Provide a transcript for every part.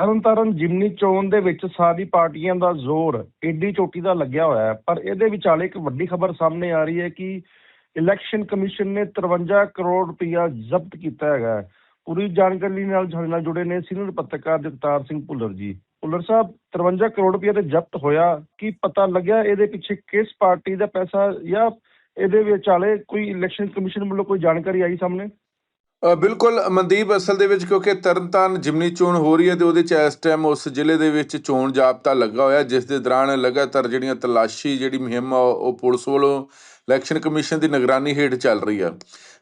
ਤਰਨਤਾਰਨ ਜਿਮਨੀ ਚੋਣ ਦੇ ਵਿੱਚ ਸਾਰੀ ਪਾਰਟੀਆਂ ਦਾ ਜ਼ੋਰ ਏਡੀ ਚੋਟੀ ਦਾ ਲੱਗਿਆ ਹੋਇਆ ਹੈ, ਪਰ ਇਹਦੇ ਵਿਚਾਲੇ ਇੱਕ ਵੱਡੀ ਖਬਰ ਸਾਹਮਣੇ ਆ ਰਹੀ ਹੈ ਕਿ ਇਲੈਕਸ਼ਨ ਕਮਿਸ਼ਨ ਨੇ 53 ਕਰੋੜ ਰੁਪਇਆ ਜ਼ਬਤ ਕੀਤਾ ਹੈਗਾ ਹੈ। ਪੂਰੀ ਜਾਣਕਾਰੀ ਨਾਲ ਸਾਡੇ ਨਾਲ ਜੁੜੇ ਨੇ ਸੀਨੀਅਰ ਪੱਤਰਕਾਰ ਜਗਤਾਰ ਸਿੰਘ ਭੁੱਲਰ ਜੀ ਭੁੱਲਰ ਸਾਹਿਬ 53 ਕਰੋੜ ਰੁਪਇਆ ਤੇ ਜ਼ਬਤ ਹੋਇਆ, ਕੀ ਪਤਾ ਲੱਗਿਆ ਇਹਦੇ ਪਿੱਛੇ ਕਿਸ ਪਾਰਟੀ ਦਾ ਪੈਸਾ ਜਾਂ ਇਹਦੇ ਵਿਚਾਲੇ ਕੋਈ ਇਲੈਕਸ਼ਨ ਕਮਿਸ਼ਨ ਵੱਲੋਂ ਕੋਈ ਜਾਣਕਾਰੀ ਆਈ ਸਾਹਮਣੇ ਬਿਲਕੁਲ ਮਨਦੀਪ, ਅਸਲ ਦੇ ਵਿੱਚ ਕਿਉਂਕਿ ਤਰਨਤਾਰਨ ਜਿਮਨੀ ਚੋਣ ਹੋ ਰਹੀ ਹੈ ਤੇ ਉਹਦੇ ਚ ਇਸ ਟਾਈਮ ਉਸ ਜ਼ਿਲ੍ਹੇ ਦੇ ਵਿੱਚ ਚੋਣ ਜਾਬਤਾ ਲੱਗਾ ਹੋਇਆ, ਜਿਸ ਦੇ ਦੌਰਾਨ ਲਗਾਤਾਰ ਜਿਹੜੀਆਂ ਤਲਾਸ਼ੀ, ਜਿਹੜੀ ਮੁਹਿੰਮ ਆ, ਉਹ ਪੁਲਿਸ ਵੱਲੋਂ ਇਲੈਕਸ਼ਨ ਕਮਿਸ਼ਨ ਦੀ ਨਿਗਰਾਨੀ ਹੇਠ ਚੱਲ ਰਹੀ ਆ।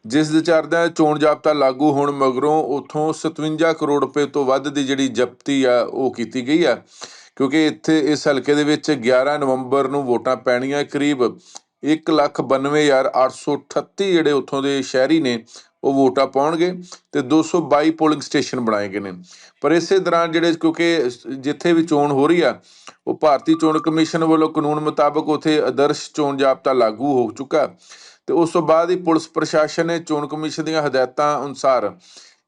ਜਿਸ ਦੇ ਚੱਲਦਾ ਚੋਣ ਜਾਬਤਾ ਲਾਗੂ ਹੋਣ ਮਗਰੋਂ ਉਥੋਂ 57 ਕਰੋੜ ਰੁਪਏ ਤੋਂ ਵੱਧ ਦੀ ਜਿਹੜੀ ਜ਼ਬਤੀ ਆ, ਉਹ ਕੀਤੀ ਗਈ ਆ। ਕਿਉਂਕਿ ਇੱਥੇ ਇਸ ਹਲਕੇ ਦੇ ਵਿੱਚ 11 ਨਵੰਬਰ ਨੂੰ ਵੋਟਾਂ ਪੈਣੀਆਂ, ਕਰੀਬ 192838 ਜਿਹੜੇ ਉੱਥੋਂ ਦੇ ਸ਼ਹਿਰੀ ਨੇ ਉਹ ਵੋਟਾਂ ਪਾਉਣਗੇ ਤੇ 222 ਪੋਲਿੰਗ ਸਟੇਸ਼ਨ ਬਣਾਏ ਗਏ ਨੇ। ਪਰ ਇਸੇ ਦੌਰਾਨ ਜਿਹੜੇ ਕਿਉਂਕਿ ਜਿੱਥੇ ਵੀ ਚੋਣ ਹੋ ਰਹੀ ਆ ਉਹ ਭਾਰਤੀ ਚੋਣ ਕਮਿਸ਼ਨ ਵੱਲੋਂ ਕਾਨੂੰਨ ਮੁਤਾਬਕ ਉਥੇ ਆਦਰਸ਼ ਚੋਣ ਜਾਬਤਾ ਲਾਗੂ ਹੋ ਚੁੱਕਾ ਤੇ ਉਸ ਤੋਂ ਬਾਅਦ ਹੀ ਪੁਲਿਸ ਪ੍ਰਸ਼ਾਸਨ ਨੇ ਚੋਣ ਕਮਿਸ਼ਨ ਦੀਆਂ ਹਦਾਇਤਾਂ ਅਨੁਸਾਰ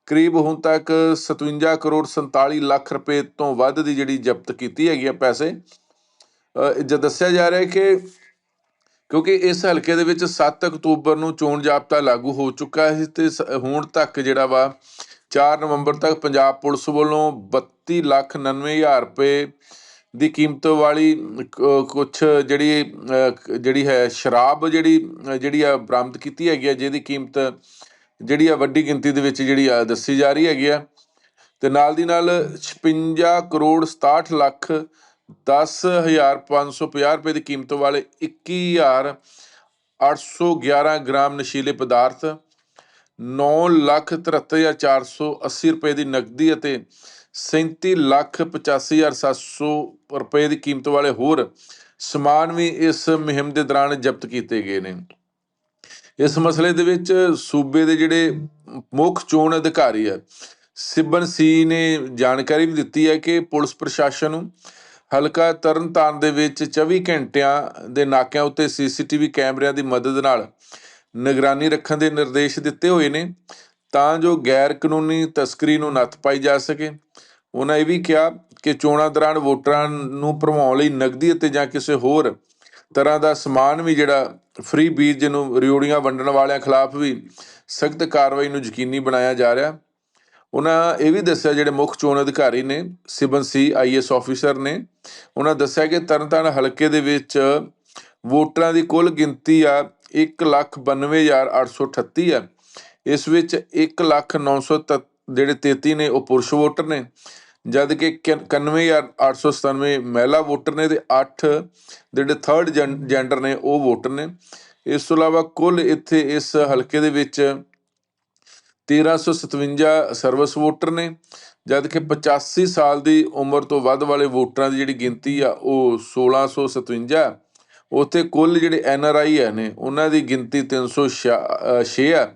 ਕਰੀਬ ਹੁਣ ਤੱਕ 57 ਕਰੋੜ 47 ਲੱਖ ਰੁਪਏ ਤੋਂ ਵੱਧ ਦੀ ਜਿਹੜੀ ਜ਼ਬਤ ਕੀਤੀ ਹੈਗੀ ਆ ਪੈਸੇ। ਅ, ਦੱਸਿਆ ਜਾ ਰਿਹਾ ਹੈ ਕਿ ਕਿਉਂਕਿ ਇਸ ਹਲਕੇ ਦੇ ਵਿੱਚ 7 ਅਕਤੂਬਰ ਨੂੰ ਚੋਣ ਜਾਬਤਾ ਲਾਗੂ ਹੋ ਚੁੱਕਾ ਹੈ ਤੇ ਸ- ਹੁਣ ਤੱਕ ਜਿਹੜਾ ਵਾ 4 ਨਵੰਬਰ ਤੱਕ ਪੰਜਾਬ ਪੁਲਿਸ ਵੱਲੋਂ 32 ਲੱਖ 99 ਹਜ਼ਾਰ ਰੁਪਏ ਦੀ ਕੀਮਤ ਵਾਲੀ ਕੁਝ ਜਿਹੜੀ ਜਿਹੜੀ ਹੈ ਸ਼ਰਾਬ ਜਿਹੜੀ ਜਿਹੜੀ ਆ ਬਰਾਮਦ ਕੀਤੀ ਹੈਗੀ ਆ, ਜਿਹਦੀ ਕੀਮਤ ਜਿਹੜੀ ਆ ਵੱਡੀ ਗਿਣਤੀ ਦੇ ਵਿੱਚ ਜਿਹੜੀ ਆ ਦੱਸੀ ਜਾ ਰਹੀ ਹੈਗੀ ਆ। ਤੇ ਨਾਲ ਦੀ ਨਾਲ 56 ਕਰੋੜ 67 ਲੱਖ 10550 ਰੁਪਏ ਦੀ ਕੀਮਤ ਵਾਲੇ 21811 ਗ੍ਰਾਮ ਨਸ਼ੀਲੇ ਪਦਾਰਥ 973480 ਰੁਪਏ ਦੀ ਨਕਦੀ ਅਤੇ 3785700 ਰੁਪਏ ਦੀ ਕੀਮਤ ਵਾਲੇ ਹੋਰ ਸਮਾਨ ਵੀ ਇਸ ਮੁਹਿੰਮ ਦੇ ਦੌਰਾਨ ਜ਼ਬਤ ਕੀਤੇ ਗਏ ਨੇ। ਇਸ ਮਸਲੇ ਦੇ ਵਿੱਚ ਸੂਬੇ ਦੇ ਜਿਹੜੇ ਮੁੱਖ ਚੋਣ ਅਧਿਕਾਰੀ ਹੈ, ਸਿਬਨ ਸੀ ਨੇ ਜਾਣਕਾਰੀ ਵੀ ਦਿੱਤੀ ਹੈ ਕਿ ਪੁਲਿਸ ਪ੍ਰਸ਼ਾਸਨ ਨੂੰ ਹਲਕਾ ਤਰਨਤਾਰਨ ਦੇ ਵਿੱਚ 24 ਘੰਟਿਆਂ ਦੇ ਨਾਕਿਆਂ ਉੱਤੇ ਸੀਸੀਟੀਵੀ ਕੈਮਰਿਆਂ ਦੀ ਮਦਦ ਨਾਲ ਨਿਗਰਾਨੀ ਰੱਖਣ ਦੇ ਨਿਰਦੇਸ਼ ਦਿੱਤੇ ਹੋਏ ਨੇ, ਤਾਂ ਜੋ ਗੈਰ ਕਾਨੂੰਨੀ ਤਸਕਰੀ ਨੂੰ ਨੱਥ ਪਾਈ ਜਾ ਸਕੇ। ਉਹਨਾਂ ਇਹ ਵੀ ਕਿਹਾ ਕਿ ਚੋਣਾਂ ਦੌਰਾਨ ਵੋਟਰਾਂ ਨੂੰ ਭਰਮਾਉਣ ਲਈ ਨਗਦੀ ਅਤੇ ਜਾਂ ਕਿਸੇ ਹੋਰ ਤਰ੍ਹਾਂ ਦਾ ਸਮਾਨ ਵੀ ਜਿਹੜਾ ਫ੍ਰੀ ਬੀਜ ਨੂੰ ਰਿਓੜੀਆਂ ਵੰਡਣ ਵਾਲਿਆਂ ਖਿਲਾਫ ਵੀ ਸਖਤ ਕਾਰਵਾਈ ਨੂੰ ਯਕੀਨੀ ਬਣਾਇਆ ਜਾ ਰਿਹਾ। ਉਹਨਾਂ ਇਹ ਵੀ ਦੱਸਿਆ ਜਿਹੜੇ ਮੁੱਖ ਚੋਣ ਅਧਿਕਾਰੀ ਨੇ, ਸਿਬਨ ਸੀ ਆਈਐਸ ਆਫੀਸਰ ਨੇ, ਉਹਨਾਂ ਦੱਸਿਆ ਕਿ ਤਰਨਤਾਰਨ ਹਲਕੇ ਦੇ ਵਿੱਚ ਵੋਟਰਾਂ ਦੀ ਕੁੱਲ ਗਿਣਤੀ ਆ 192838 ਆ। ਇਸ ਵਿੱਚ 1900 ਜਿਹੜੇ 33 ਨੇ ਉਹ ਪੁਰਸ਼ ਵੋਟਰ ਨੇ, ਜਦ ਕਿ 91897 ਮਹਿਲਾ ਵੋਟਰ ਨੇ ਤੇ 8 ਜਿਹੜੇ ਥਰਡ ਜੈਂਡਰ ਨੇ ਉਹ ਵੋਟਰ ਨੇ। ਇਸ ਤੋਂ ਇਲਾਵਾ ਕੁੱਲ ਇੱਥੇ ਇਸ ਹਲਕੇ ਦੇ ਵਿੱਚ 1357 ਸਰਵਿਸ ਵੋਟਰ ਨੇ। ਜਦ ਕਿ 85 ਸਾਲ ਦੀ ਉਮਰ ਤੋਂ ਵੱਧ ਵਾਲੇ ਵੋਟਰਾਂ ਦੀ ਜਿਹੜੀ ਗਿਣਤੀ ਆ, ਉਹ 1657 ਉੱਥੇ ਕੁੱਲ ਜਿਹੜੇ ਐਨ ਆਰ ਆਈ ਹੈ ਨੇ, ਉਹਨਾਂ ਦੀ ਗਿਣਤੀ 306 ਆ।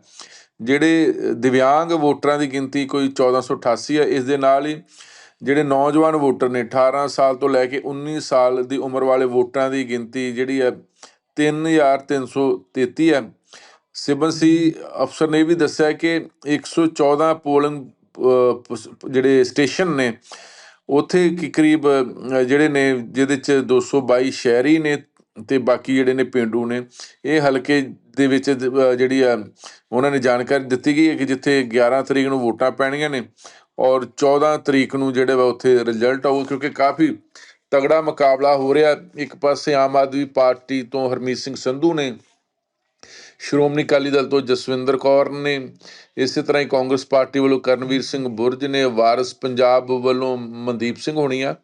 ਜਿਹੜੇ ਦਿਵਿਆਂਗ ਵੋਟਰਾਂ ਦੀ ਗਿਣਤੀ ਕੋਈ 1488 ਹੈ ਇਸ ਦੇ ਨਾਲ ਹੀ ਜਿਹੜੇ ਨੌਜਵਾਨ ਵੋਟਰ ਨੇ 18 ਸਾਲ ਤੋਂ ਲੈ ਕੇ 19 ਸਾਲ ਦੀ ਉਮਰ ਵਾਲੇ ਵੋਟਰਾਂ ਦੀ ਗਿਣਤੀ ਜਿਹੜੀ ਹੈ 3333 ਹੈ ਸਿਬਨਸੀ ਅਫਸਰ ਨੇ ਇਹ ਵੀ ਦੱਸਿਆ ਕਿ 114 ਪੋਲਿੰਗ ਅਹ, ਪ- ਜਿਹੜੇ ਸਟੇਸ਼ਨ ਨੇ ਉਥੇ ਕਰੀਬ ਜਿਹੜੇ ਨੇ ਜਿਹਦੇ ਚ 222 ਸ਼ਹਿਰੀ ਨੇ ਤੇ ਬਾਕੀ ਜਿਹੜੇ ਨੇ ਪਿੰਡੂ ਨੇ ਇਹ ਹਲਕੇ ਦੇ ਵਿੱਚ ਜਿਹੜੀ ਆ ਉਹਨਾਂ ਨੇ ਜਾਣਕਾਰੀ ਦਿੱਤੀ ਗਈ ਹੈ ਕਿ ਜਿੱਥੇ 11 ਤਰੀਕ ਨੂੰ ਵੋਟਾਂ ਪੈਣੀਆਂ ਨੇ ਔਰ 14 ਤਰੀਕ ਨੂੰ ਜਿਹੜੇ ਵਾ ਉੱਥੇ ਰਿਜ਼ਲਟ ਆਊ ਕਿਉਂਕਿ ਕਾਫੀ ਤਗੜਾ ਮੁਕਾਬਲਾ ਹੋ ਰਿਹਾ। ਇੱਕ ਪਾਸੇ ਆਮ ਆਦਮੀ ਪਾਰਟੀ ਤੋਂ ਹਰਮੀਤ ਸਿੰਘ ਸੰਧੂ ਨੇ ਸ਼੍ਰੋਮਣੀ ਅਕਾਲੀ ਦਲ ਤੋਂ ਜਸਵਿੰਦਰ ਕੌਰ ਨੇ ਇਸੇ ਤਰ੍ਹਾਂ ਹੀ ਕਾਂਗਰਸ ਪਾਰਟੀ ਵੱਲੋਂ ਕਰਨਵੀਰ ਸਿੰਘ ਬੁਰਜ ਨੇ ਵਾਰਿਸ ਪੰਜਾਬ ਵੱਲੋਂ ਮਨਦੀਪ ਸਿੰਘ ਹੋਣੀ ਆ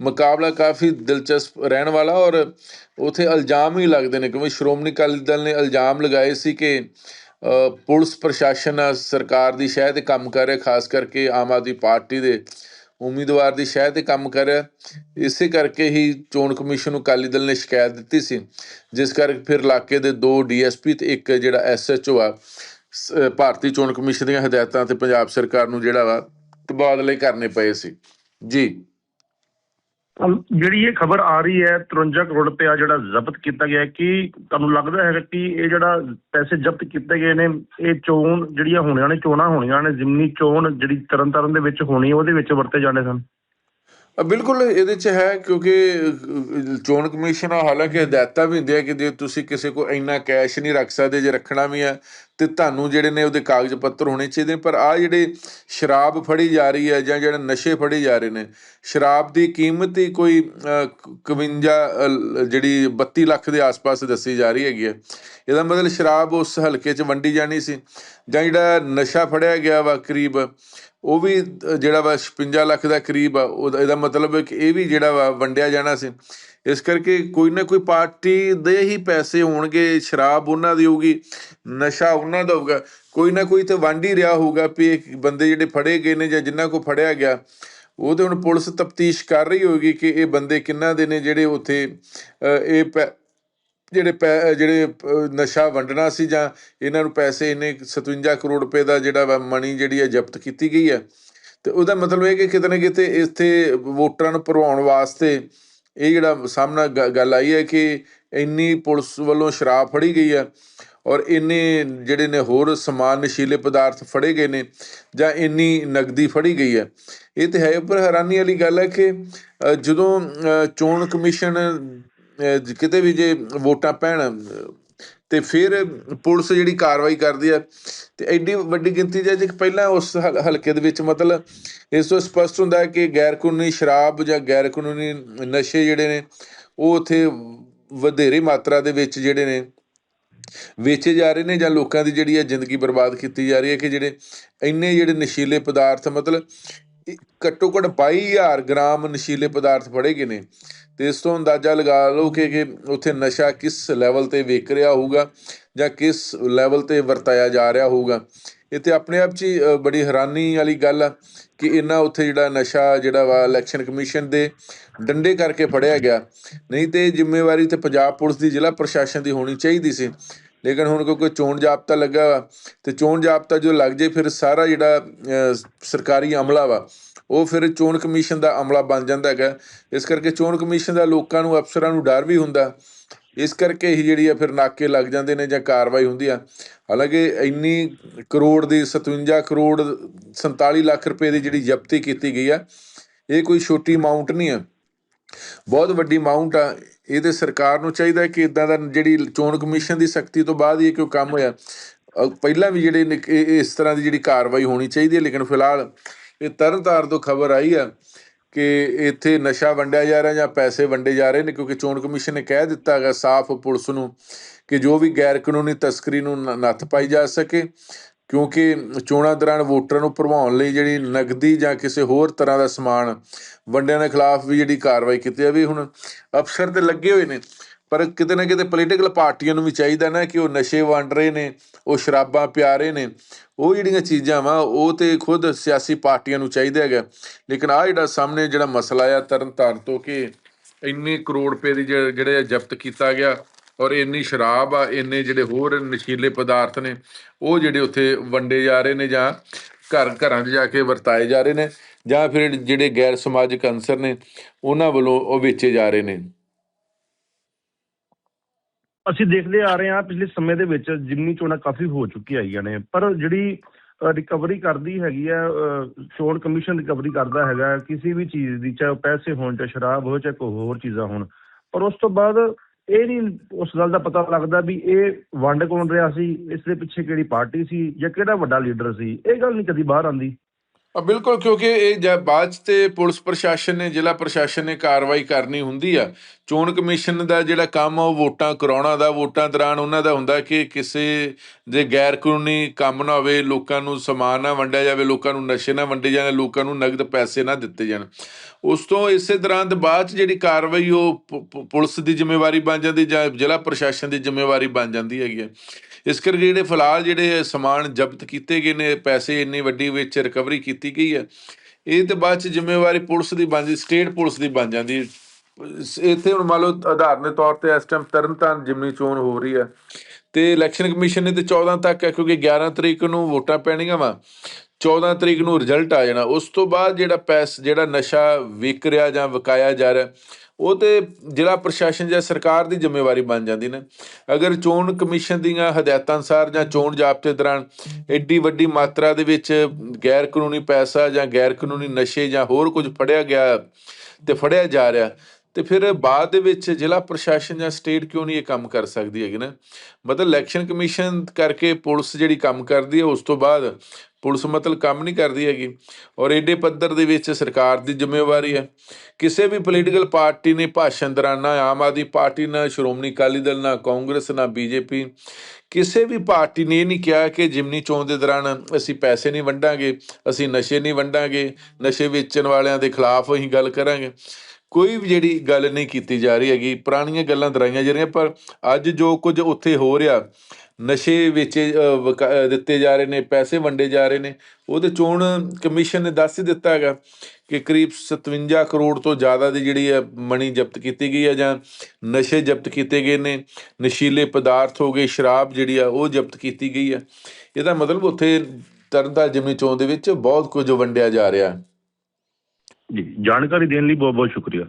ਮੁਕਾਬਲਾ ਕਾਫੀ ਦਿਲਚਸਪ ਰਹਿਣ ਵਾਲਾ ਔਰ ਉਥੇ ਇਲਜ਼ਾਮ ਹੀ ਲੱਗਦੇ ਨੇ ਕਿਉਂਕਿ ਸ਼੍ਰੋਮਣੀ ਅਕਾਲੀ ਦਲ ਨੇ ਇਲਜ਼ਾਮ ਲਗਾਏ ਸੀ ਕਿ ਪੁਲਿਸ ਪ੍ਰਸ਼ਾਸਨ, ਸਰਕਾਰ ਦੀ ਸ਼ਹਿ ਤੇ ਕੰਮ ਕਰ ਰਿਹਾ, ਖਾਸ ਕਰਕੇ ਆਮ ਆਦਮੀ ਪਾਰਟੀ ਦੇ ਉਮੀਦਵਾਰ ਦੀ ਸ਼ਹਿ ਤੇ ਕੰਮ ਕਰ। ਰਿਹਾ ਇਸੇ ਕਰਕੇ ਹੀ ਚੋਣ ਕਮਿਸ਼ਨ ਨੂੰ ਅਕਾਲੀ ਦਲ ਨੇ ਸ਼ਿਕਾਇਤ ਦਿੱਤੀ ਸੀ, ਜਿਸ ਕਰਕੇ ਫਿਰ ਇਲਾਕੇ ਦੇ ਦੋ ਡੀਐਸਪੀ ਤੇ ਇੱਕ ਜਿਹੜਾ ਐਸਐਚਓ ਆ, ਸ- ਭਾਰਤੀ ਚੋਣ ਕਮਿਸ਼ਨ ਦੀਆਂ ਹਦਾਇਤਾਂ ਤੇ ਪੰਜਾਬ ਸਰਕਾਰ ਨੂੰ ਜਿਹੜਾ ਵਾ ਤਬਾਦਲੇ ਕਰਨੇ ਪਏ ਸੀ। ਜੀ। ਜਿਹੜੀ ਇਹ ਖਬਰ ਆ ਰਹੀ ਹੈ 53 ਕਰੋੜ ਰੁਪਇਆ ਜਿਹੜਾ ਜ਼ਬਤ ਕੀਤਾ ਗਿਆ ਕਿ ਤੁਹਾਨੂੰ ਲੱਗਦਾ ਹੈ ਕਿ ਇਹ ਜਿਹੜਾ ਪੈਸੇ ਜ਼ਬਤ ਕੀਤੇ ਗਏ ਨੇ, ਇਹ ਚੋਣ ਜਿਹੜੀਆਂ ਹੋਣੀਆਂ ਨੇ, ਚੋਣਾਂ ਹੋਣੀਆਂ ਨੇ ਜ਼ਿਮਨੀ ਚੋਣ ਜਿਹੜੀ ਤਰਨਤਾਰਨ ਦੇ ਵਿੱਚ ਹੋਣੀ, ਉਹਦੇ ਵਿੱਚ ਵਰਤੇ ਜਾਣੇ ਸਨ? ਬਿਲਕੁਲ ਇਹਦੇ ਚ ਹੈ ਕਿਉਂਕਿ ਚੋਣ ਕਮਿਸ਼ਨ ਆ ਹਾਲਾਂਕਿ ਹਦਾਇਤਾਂ ਵੀ ਹੁੰਦੀਆਂ ਕਿ ਜੇ ਤੁਸੀਂ ਕਿਸੇ ਕੋ ਇੰਨਾ ਕੈਸ਼ ਨਹੀਂ ਰੱਖ ਸਕਦੇ ਜੇ ਰੱਖਣਾ ਵੀ ਹੈ ਤੇ ਤੁਹਾਨੂੰ ਜਿਹੜੇ ਨੇ ਉਹਦੇ ਕਾਗਜ਼ ਪੱਤਰ ਹੋਣੇ ਚਾਹੀਦੇ ਨੇ। ਪਰ ਆ ਜਿਹੜੇ ਸ਼ਰਾਬ ਫੜੀ ਜਾ ਰਹੀ ਹੈ ਜਾਂ ਜਿਹੜੇ ਨਸ਼ੇ ਫੜੇ ਜਾ ਰਹੇ ਨੇ ਸ਼ਰਾਬ ਦੀ ਕੀਮਤ ਹੀ ਕੋਈ ਅ, 51 ਜਿਹੜੀ 32 ਲੱਖ ਦੇ ਆਸ-ਪਾਸ ਦੱਸੀ ਜਾ ਰਹੀ ਹੈਗੀ ਹੈ ਇਹਦਾ ਮਤਲਬ ਸ਼ਰਾਬ ਉਸ ਹਲਕੇ 'ਚ ਵੰਡੀ ਜਾਣੀ ਸੀ ਜਾਂ ਜਿਹੜਾ ਨਸ਼ਾ ਫੜਿਆ ਗਿਆ ਵਾ ਕਰੀਬ ਉਹ ਵੀ ਜਿਹੜਾ ਵਾ 56 ਲੱਖ ਦਾ ਕਰੀਬ ਆ, ਉਹਦਾ, ਇਹਦਾ ਮਤਲਬ ਹੈ ਕਿ ਇਹ ਵੀ ਜਿਹੜਾ ਵਾ ਵੰਡਿਆ ਜਾਣਾ ਸੀ। ਇਸ ਕਰਕੇ ਕੋਈ ਨਾ ਕੋਈ ਪਾਰਟੀ ਦੇ ਹੀ ਪੈਸੇ ਹੋਣਗੇ, ਸ਼ਰਾਬ ਉਹਨਾਂ ਦੀ ਹੋਊਗੀ, ਨਸ਼ਾ ਉਹਨਾਂ ਦਾ ਹੋਊਗਾ। ਕੋਈ ਨਾ ਕੋਈ ਤੇ ਵੰਡ ਹੀ ਰਿਹਾ ਹੋਊਗਾ ਵੀ ਇਹ ਬੰਦੇ ਜਿਹੜੇ ਫੜੇ ਗਏ ਨੇ ਜਾਂ ਜਿਨ੍ਹਾਂ ਕੋ ਫੜਿਆ ਗਿਆ, ਉਹ ਤੇ ਹੁਣ ਪੁਲਿਸ ਤਫਤੀਸ਼ ਕਰ ਰਹੀ ਹੋਏਗੀ ਕਿ ਇਹ ਬੰਦੇ ਕਿੰਨਾ ਦੇ ਨੇ ਜਿਹੜੇ ਉੱਥੇ ਇਹ ਪੈ- ਜਿਹੜੇ ਪੈ ਜਿਹੜੇ ਅਹ, ਨਸ਼ਾ ਵੰਡਣਾ ਸੀ ਜਾਂ ਇਹਨਾਂ ਨੂੰ ਪੈਸੇ ਇਹਨੇ 57 ਕਰੋੜ ਰੁਪਏ ਦਾ ਜਿਹੜਾ ਵਾ ਮਨੀ ਜਿਹੜੀ ਹੈ ਜ਼ਬਤ ਕੀਤੀ ਗਈ ਹੈ ਤੇ ਉਹਦਾ ਮਤਲਬ ਇਹ ਕਿ ਕਿਤੇ ਨਾ ਕਿਤੇ ਇੱਥੇ ਵੋਟਰਾਂ ਨੂੰ ਭਰਵਾਉਣ ਵਾਸਤੇ ਇਹ ਜਿਹੜਾ ਸਾਹਮਣਾ ਗ- ਗੱਲ ਆਈ ਹੈ ਕਿ ਇੰਨੀ ਪੁਲਿਸ ਵੱਲੋਂ ਸ਼ਰਾਬ ਫੜੀ ਗਈ ਹੈ ਔਰ ਇੰਨੇ ਜਿਹੜੇ ਨੇ ਹੋਰ ਸਮਾਨ ਨਸ਼ੀਲੇ ਪਦਾਰਥ ਫੜੇ ਗਏ ਨੇ ਜਾਂ ਇੰਨੀ ਨਗਦੀ ਫੜੀ ਗਈ ਹੈ ਇਹ ਤੇ ਹੈ ਪਰ ਹੈਰਾਨੀ ਵਾਲੀ ਗੱਲ ਹੈ ਕਿ ਜਦੋਂ ਚੋਣ ਕਮਿਸ਼ਨ ਕਿਤੇ ਵੀ ਜੇ ਵੋਟਾਂ ਪੈਣ ਅਹ ਤੇ ਫਿਰ ਪੁਲਿਸ ਜਿਹੜੀ ਕਾਰਵਾਈ ਕਰਦੀ ਹੈ ਤੇ ਐਡੀ ਵੱਡੀ ਗਿਣਤੀ ਦੇ ਪਹਿਲਾਂ ਉਸ ਹਲ- ਹਲਕੇ ਦੇ ਵਿੱਚ ਮਤਲਬ ਇਸ ਤੋਂ ਸਪਸ਼ਟ ਹੁੰਦਾ ਹੈ ਕਿ ਗੈਰ ਕਾਨੂੰਨੀ ਸ਼ਰਾਬ ਜਾਂ ਗੈਰ ਕਾਨੂੰਨੀ ਨਸ਼ੇ ਜਿਹੜੇ ਨੇ, ਉਹ ਉੱਥੇ ਵਧੇਰੇ ਮਾਤਰਾ ਦੇ ਵਿੱਚ ਜਿਹੜੇ ਨੇ ਵੇਚੇ ਜਾ ਰਹੇ ਨੇ ਜਾਂ ਲੋਕਾਂ ਦੀ ਜਿਹੜੀ ਹੈ ਜ਼ਿੰਦਗੀ ਬਰਬਾਦ ਕੀਤੀ ਜਾ ਰਹੀ ਹੈ ਕਿ ਜਿਹੜੇ ਇੰਨੇ ਜਿਹੜੇ ਨਸ਼ੀਲੇ ਪਦਾਰਥ ਮਤਲਬ ਘੱਟੋ ਘੱਟ 22000 ਗ੍ਰਾਮ ਨਸ਼ੀਲੇ ਪਦਾਰਥ ਫੜੇ ਗਏ ਨੇ। ਤੇ ਇਸ ਤੋਂ ਅੰਦਾਜ਼ਾ ਲਗਾ ਲਓ ਕਿ ਕਿ ਉੱਥੇ ਨਸ਼ਾ ਕਿਸ ਲੈਵਲ ਤੇ ਵਿਕ ਰਿਹਾ ਹੋਊਗਾ ਜਾਂ ਕਿਸ ਲੈਵਲ ਤੇ ਵਰਤਾਇਆ ਜਾ ਰਿਹਾ ਹੋਊਗਾ। ਇਹ ਤੇ ਆਪਣੇ ਆਪ 'ਚ ਹੀ ਬੜੀ ਹੈਰਾਨੀ ਵਾਲੀ ਗੱਲ ਆ ਕਿ ਇਹਨਾਂ ਉੱਥੇ ਜਿਹੜਾ ਨਸ਼ਾ, ਜਿਹੜਾ ਵਾ ਇਲੈਕਸ਼ਨ ਕਮਿਸ਼ਨ ਦੇ ਡੰਡੇ ਕਰਕੇ ਫੜਿਆ ਗਿਆ। ਨਹੀਂ ਤੇ ਇਹ ਜ਼ਿੰਮੇਵਾਰੀ ਤੇ ਪੰਜਾਬ ਪੁਲਿਸ ਦੀ, ਜ਼ਿਲ੍ਹਾ ਪ੍ਰਸ਼ਾਸਨ ਦੀ ਹੋਣੀ ਚਾਹੀਦੀ ਸੀ। ਲੇਕਿਨ ਹੁਣ ਕਿਉਂਕਿ ਚੋਣ ਜਾਬਤਾ ਲੱਗਾ ਵਾ ਤੇ ਚੋਣ ਜਾਬਤਾ ਜੋ ਲੱਗ ਜੇ ਫਿਰ ਸਾਰਾ ਜਿਹੜਾ ਸਰਕਾਰੀ ਅਮਲਾ ਵਾ, ਉਹ ਫਿਰ ਚੋਣ ਕਮਿਸ਼ਨ ਦਾ ਅਮਲਾ ਬਣ ਜਾਂਦਾ ਹੈਗਾ। ਇਸ ਕਰਕੇ ਚੋਣ ਕਮਿਸ਼ਨ ਦਾ ਲੋਕਾਂ ਨੂੰ, ਅਫਸਰਾਂ ਨੂੰ ਡਰ ਵੀ ਹੁੰਦਾ। ਇਸ ਕਰਕੇ ਹੀ ਜਿਹੜੀ ਆ ਫਿਰ ਨਾਕੇ ਲੱਗ ਜਾਂਦੇ ਨੇ ਜਾਂ ਕਾਰਵਾਈ ਹੁੰਦੀ ਆ। ਹਾਲਾਂਕਿ ਇੰਨੀ ਕਰੋੜ ਦੀ 57 ਕਰੋੜ 47 ਲੱਖ ਰੁਪਏ ਦੀ ਜਿਹੜੀ ਜ਼ਬਤੀ ਕੀਤੀ ਗਈ ਆ, ਇਹ ਕੋਈ ਛੋਟੀ ਅਮਾਉਂਟ ਨਹੀਂ ਆ। ਬਹੁਤ ਵੱਡੀ ਅਮਾਉਂਟ ਆ। ਇਹ ਤੇ ਸਰਕਾਰ ਨੂੰ ਚਾਹੀਦਾ ਕਿ ਇਦਾਂ ਦਾ ਜਿਹੜੀ ਚੋਣ ਕਮਿਸ਼ਨ ਦੀ ਸਖਤੀ ਤੋਂ ਬਾਅਦ ਹੀ ਇਹ ਕਿਉਂ ਕੰਮ ਹੋਇਆ। ਪਹਿਲਾਂ ਵੀ ਜਿਹੜੇ ਨਿਕ- ਇਹ- ਇਸ ਤਰ੍ਹਾਂ ਦੀ ਜਿਹੜੀ ਕਾਰਵਾਈ ਹੋਣੀ ਚਾਹੀਦੀ ਹੈ, ਲੇਕਿਨ ਫਿਲਹਾਲ ਇਹ ਤਰਨਤਾਰ ਤੋਂ ਖਬਰ ਆਈ ਆ ਕਿ ਇੱਥੇ ਨਸ਼ਾ ਵੰਡਿਆ ਜਾ ਰਿਹਾ ਜਾਂ ਪੈਸੇ ਵੰਡੇ ਜਾ ਰਹੇ ਨੇ, ਕਿਉਂਕਿ ਚੋਣ ਕਮਿਸ਼ਨ ਨੇ ਕਹਿ ਦਿੱਤਾ ਹੈਗਾ ਸਾਫ਼ ਪੁਲਿਸ ਨੂੰ ਕਿ ਜੋ ਵੀ ਗੈਰ ਕਾਨੂੰਨੀ ਤਸਕਰੀ ਨੂੰ ਨ- ਨੱਥ ਪਾਈ ਜਾ ਸਕੇ। ਕਿਉਂਕਿ ਚੋਣਾਂ ਦੌਰਾਨ ਵੋਟਰਾਂ ਨੂੰ ਭਰਵਾਉਣ ਲਈ ਜਿਹੜੀ ਨਗਦੀ ਜਾਂ ਕਿਸੇ ਹੋਰ ਤਰ੍ਹਾਂ ਦਾ ਸਮਾਨ ਵੰਡਿਆਂ ਦੇ ਖਿਲਾਫ ਵੀ ਜਿਹੜੀ ਕਾਰਵਾਈ ਕੀਤੀ ਜਾਵੇ, ਹੁਣ ਅਫਸਰ ਤੇ ਲੱਗੇ ਹੋਏ ਨੇ, ਪਰ ਕਿਤੇ ਨਾ ਕਿਤੇ ਪੋਲੀਟੀਕਲ ਪਾਰਟੀਆਂ ਨੂੰ ਵੀ ਚਾਹੀਦਾ ਨਾ ਕਿ ਉਹ ਨਸ਼ੇ ਵੰਡ ਰਹੇ ਨੇ, ਉਹ ਸ਼ਰਾਬਾਂ ਪਿਆ ਰਹੇ ਨੇ, ਉਹ ਜਿਹੜੀਆਂ ਚੀਜ਼ਾਂ ਵਾ, ਉਹ ਤੇ ਖੁਦ ਸਿਆਸੀ ਪਾਰਟੀਆਂ ਨੂੰ ਚਾਹੀਦਾ ਹੈਗਾ। ਲੇਕਿਨ ਆ ਜਿਹੜਾ ਸਾਹਮਣੇ ਜਿਹੜਾ ਮਸਲਾ ਆ, ਤਰਨਤਾਰਨ ਤੋਂ ਕਿ ਇੰਨੇ ਕਰੋੜ ਰੁਪਏ ਦੀ ਜਿਹੜੇ ਜਿਹੜੇ ਆ ਜ਼ਬਤ ਕੀਤਾ ਗਿਆ ਔਰ ਇੰਨੀ ਸ਼ਰਾਬ ਆ, ਇੰਨੇ ਜਿਹੜੇ ਹੋਰ ਨਸ਼ੀਲੇ ਪਦਾਰਥ ਨੇ, ਉਹ ਜਿਹੜੇ ਉੱਥੇ ਵੰਡੇ ਜਾ ਰਹੇ ਨੇ ਜਾਂ ਘਰ, ਘਰਾਂ 'ਚ ਜਾ ਕੇ ਵਰਤਾਏ ਜਾ ਰਹੇ ਨੇ ਜਾਂ ਫਿਰ ਜਿਹੜੇ ਗੈਰ ਸਮਾਜਿਕ ਅੰਸਰ ਨੇ, ਉਹਨਾਂ ਵੱਲੋਂ ਉਹ ਵੇਚੇ ਜਾ ਰਹੇ ਨੇ। ਅਸੀਂ ਦੇਖਦੇ ਆ ਰਹੇ ਹਾਂ ਪਿਛਲੇ ਸਮੇਂ ਦੇ ਵਿੱਚ ਜਿਮਨੀ ਚੋਣਾਂ ਕਾਫੀ ਹੋ ਚੁੱਕੀਆਂ ਹੈਗੀਆਂ ਨੇ, ਪਰ ਜਿਹੜੀ ਰਿਕਵਰੀ ਕਰਦੀ ਹੈਗੀ ਆ ਚੋਣ ਕਮਿਸ਼ਨ ਰਿਕਵਰੀ ਕਰਦਾ ਹੈਗਾ, ਕਿਸੇ ਵੀ ਚੀਜ਼ ਦੀ, ਚਾਹੇ ਪੈਸੇ ਹੋਣ, ਚਾਹੇ ਸ਼ਰਾਬ ਹੋ ਚਾਹੇ ਕੋਈ ਹੋਰ ਚੀਜ਼ਾਂ ਹੋਣ, ਪਰ ਉਸ ਤੋਂ ਬਾਅਦ ਇਹ ਨਹੀਂ ਉਸ ਗੱਲ ਦਾ ਪਤਾ ਲੱਗਦਾ ਵੀ ਇਹ ਵੰਡ ਕੌਣ ਰਿਹਾ ਸੀ, ਇਸ ਦੇ ਪਿੱਛੇ ਕਿਹੜੀ ਪਾਰਟੀ ਸੀ ਜਾਂ ਕਿਹੜਾ ਵੱਡਾ ਲੀਡਰ ਸੀ? ਇਹ ਗੱਲ ਨਹੀਂ ਕਦੀ ਬਾਹਰ ਆਉਂਦੀ। ਬਿਲਕੁਲ, ਕਿਉਂਕਿ ਇਹ ਜਦ ਬਾਅਦ 'ਚ ਤੇ ਪੁਲਿਸ ਪ੍ਰਸ਼ਾਸਨ ਨੇ, ਜ਼ਿਲ੍ਹਾ ਪ੍ਰਸ਼ਾਸਨ ਨੇ ਕਾਰਵਾਈ ਕਰਨੀ ਹੁੰਦੀ ਆ। ਚੋਣ ਕਮਿਸ਼ਨ ਦਾ ਜਿਹੜਾ ਕੰਮ ਆ, ਉਹ ਵੋਟਾਂ ਕਰਾਉਣਾ ਦਾ ਵੋਟਾਂ ਦੌਰਾਨ ਉਹਨਾਂ ਦਾ ਹੁੰਦਾ ਕਿ ਕਿਸੇ ਦੇ ਗੈਰ ਕਾਨੂੰਨੀ ਕੰਮ ਨਾ ਹੋਵੇ, ਲੋਕਾਂ ਨੂੰ ਸਮਾਨ ਨਾ ਵੰਡਿਆ ਜਾਵੇ, ਲੋਕਾਂ ਨੂੰ ਨਸ਼ੇ ਨਾ ਵੰਡੇ ਜਾਣ, ਲੋਕਾਂ ਨੂੰ ਨਗਦ ਪੈਸੇ ਨਾ ਦਿੱਤੇ ਜਾਣ। ਉਸ ਤੋਂ ਇਸੇ ਦੌਰਾਨ ਦੇ ਬਾਅਦ 'ਚ ਜਿਹੜੀ ਕਾਰਵਾਈ ਉਹ ਪ- ਪੁਲਿਸ ਦੀ ਜ਼ਿੰਮੇਵਾਰੀ ਬਣ ਜਾਂਦੀ ਜਾਂ ਜ਼ਿਲ੍ਹਾ ਪ੍ਰਸ਼ਾਸਨ ਦੀ ਜ਼ਿੰਮੇਵਾਰੀ ਬਣ ਜਾਂਦੀ ਹੈਗੀ ਹੈ ਇਸ ਕਰਕੇ ਜਿਹੜੇ ਫਿਲਹਾਲ ਜਿਹੜੇ ਸਮਾਨ ਜ਼ਬਤ ਕੀਤੇ ਗਏ ਨੇ, ਪੈਸੇ ਇੰਨੀ ਵੱਡੀ ਵਿੱਚ ਰਿਕਵਰੀ ਕੀਤੀ ਗਈ ਹੈ, ਇਹ ਤੇ ਬਾਅਦ ਚ ਜ਼ਿੰਮੇਵਾਰੀ ਪੁਲਿਸ ਦੀ ਬਣ ਜਾਂਦੀ ਸਟੇਟ ਪੁਲਿਸ ਦੀ ਬਣ ਜਾਂਦੀ ਇੱਥੇ ਹੁਣ ਮੰਨ ਲਓ ਆਧਾਰਨ ਤੌਰ ਤੇ ਇਸ ਟਾਈਮ ਤਰਨਤਾਰਨ ਜਿਮਨੀ ਚੋਣ ਹੋ ਰਹੀ ਹੈ ਤੇ ਇਲੈਕਸ਼ਨ ਕਮਿਸ਼ਨ ਨੇ ਤੇ 14 ਤੱਕ ਹੈ, ਕਿਉਂਕਿ 11 ਤਰੀਕ ਨੂੰ ਵੋਟਾਂ ਪੈਣੀਆਂ ਵਾ 14 ਤਰੀਕ ਨੂੰ ਰਿਜ਼ਲਟ ਆ ਜਾਣਾ। ਉਸ ਤੋਂ ਬਾਅਦ ਜਿਹੜਾ ਪੈਸ, ਜਿਹੜਾ ਨਸ਼ਾ ਵਿਕ ਰਿਹਾ ਜਾਂ ਵਿਕਾਇਆ ਜਾ ਰਿਹਾ ਉਹ ਤੇ ਜ਼ਿਲ੍ਹਾ ਪ੍ਰਸ਼ਾਸਨ ਜਾਂ ਸਰਕਾਰ ਦੀ ਜ਼ਿੰਮੇਵਾਰੀ ਬਣ ਜਾਂਦੀ ਨੇ। ਅਗਰ ਚੋਣ ਕਮਿਸ਼ਨ ਦੀਆਂ ਹਦਾਇਤਾਂ ਅਨੁਸਾਰ ਜਾਂ ਚੋਣ ਜ਼ਾਬਤੇ ਦੌਰਾਨ ਐਡੀ ਵੱਡੀ ਮਾਤਰਾ ਦੇ ਵਿੱਚ ਗੈਰ ਕਾਨੂੰਨੀ ਪੈਸਾ ਜਾਂ ਗੈਰ ਕਾਨੂੰਨੀ ਨਸ਼ੇ ਜਾਂ ਹੋਰ ਕੁਝ ਫੜਿਆ ਗਿਆ ਤੇ ਫੜਿਆ ਜਾ ਰਿਹਾ, ਤੇ ਫਿਰ ਬਾਅਦ ਦੇ ਵਿੱਚ ਜ਼ਿਲ੍ਹਾ ਪ੍ਰਸ਼ਾਸਨ ਜਾਂ ਸਟੇਟ ਕਿਉਂ ਨਹੀਂ ਇਹ ਕੰਮ ਕਰ ਸਕਦੀ ਹੈਗੀ ਨਾ? ਮਤਲਬ ਇਲੈਕਸ਼ਨ ਕਮਿਸ਼ਨ ਕਰਕੇ ਪੁਲਿਸ ਜਿਹੜੀ ਕੰਮ ਕਰਦੀ ਹੈ, ਉਸ ਤੋਂ ਬਾਅਦ ਪੁਲਿਸ ਮਤਲਬ ਕੰਮ ਨਹੀਂ ਕਰਦੀ ਹੈਗੀ। ਔਰ ਏਡੇ ਪੱਧਰ ਦੇ ਵਿੱਚ ਸਰਕਾਰ ਦੀ ਜ਼ਿੰਮੇਵਾਰੀ ਹੈ। ਕਿਸੇ ਵੀ ਪੋਲੀਟੀਕਲ ਪਾਰਟੀ ਨੇ ਭਾਸ਼ਣ ਦੌਰਾਨ ਨਾ ਆਮ ਆਦਮੀ ਪਾਰਟੀ, ਨਾ ਸ਼੍ਰੋਮਣੀ ਅਕਾਲੀ ਦਲ, ਨਾ ਕਾਂਗਰਸ, ਨਾ ਬੀਜੇਪੀ, ਕਿਸੇ ਵੀ ਪਾਰਟੀ ਨੇ ਇਹ ਨਹੀਂ ਕਿਹਾ ਕਿ ਜਿਮਨੀ ਚੋਣ ਦੇ ਦੌਰਾਨ ਅਸੀਂ ਪੈਸੇ ਨਹੀਂ ਵੰਡਾਂਗੇ, ਅਸੀਂ ਨਸ਼ੇ ਨਹੀਂ ਵੰਡਾਂਗੇ, ਨਸ਼ੇ ਵੇਚਣ ਵਾਲਿਆਂ ਦੇ ਖਿਲਾਫ ਅਸੀਂ ਗੱਲ ਕਰਾਂਗੇ। ਕੋਈ ਵੀ ਜਿਹੜੀ ਗੱਲ ਨਹੀਂ ਕੀਤੀ ਜਾ ਰਹੀ ਹੈਗੀ, ਪੁਰਾਣੀਆਂ ਗੱਲਾਂ ਦਰਾਈਆਂ ਜਾ ਰਹੀਆਂ ਪਰ ਅੱਜ ਜੋ ਕੁਝ ਉੱਥੇ ਹੋ ਰਿਹਾ ਨਸ਼ੇ ਵੇਚੇ ਅ, ਦਿੱਤੇ ਜਾ ਰਹੇ ਨੇ ਪੈਸੇ ਵੰਡੇ ਜਾ ਰਹੇ ਨੇ। ਉਹਦੇ ਚੋਣ ਕਮਿਸ਼ਨ ਨੇ ਦੱਸ ਹੀ ਦਿੱਤਾ ਹੈਗਾ ਕਿ ਕਰੀਬ 57 ਕਰੋੜ ਤੋਂ ਜ਼ਿਆਦਾ ਦੀ ਜਿਹੜੀ ਹੈ ਮਣੀ ਜ਼ਬਤ ਕੀਤੀ ਗਈ ਹੈ ਜਾਂ ਨਸ਼ੇ ਜ਼ਬਤ ਕੀਤੇ ਗਏ ਨੇ ਨਸ਼ੀਲੇ ਪਦਾਰਥ ਹੋ ਗਏ ਸ਼ਰਾਬ ਜਿਹੜੀ ਆ ਉਹ ਜ਼ਬਤ ਕੀਤੀ ਗਈ ਹੈ। ਇਹਦਾ ਮਤਲਬ ਉੱਥੇ ਤਰਨਤਾਰਨ ਜਿਮਨੀ ਚੋਣ ਦੇ ਵਿੱਚ ਬਹੁਤ ਕੁਝ ਵੰਡਿਆ ਜਾ ਰਿਹਾ। ਜੀ ਜਾਣਕਾਰੀ ਦੇਣ ਲਈ ਬਹੁਤ ਬਹੁਤ ਸ਼ੁਕਰੀਆ।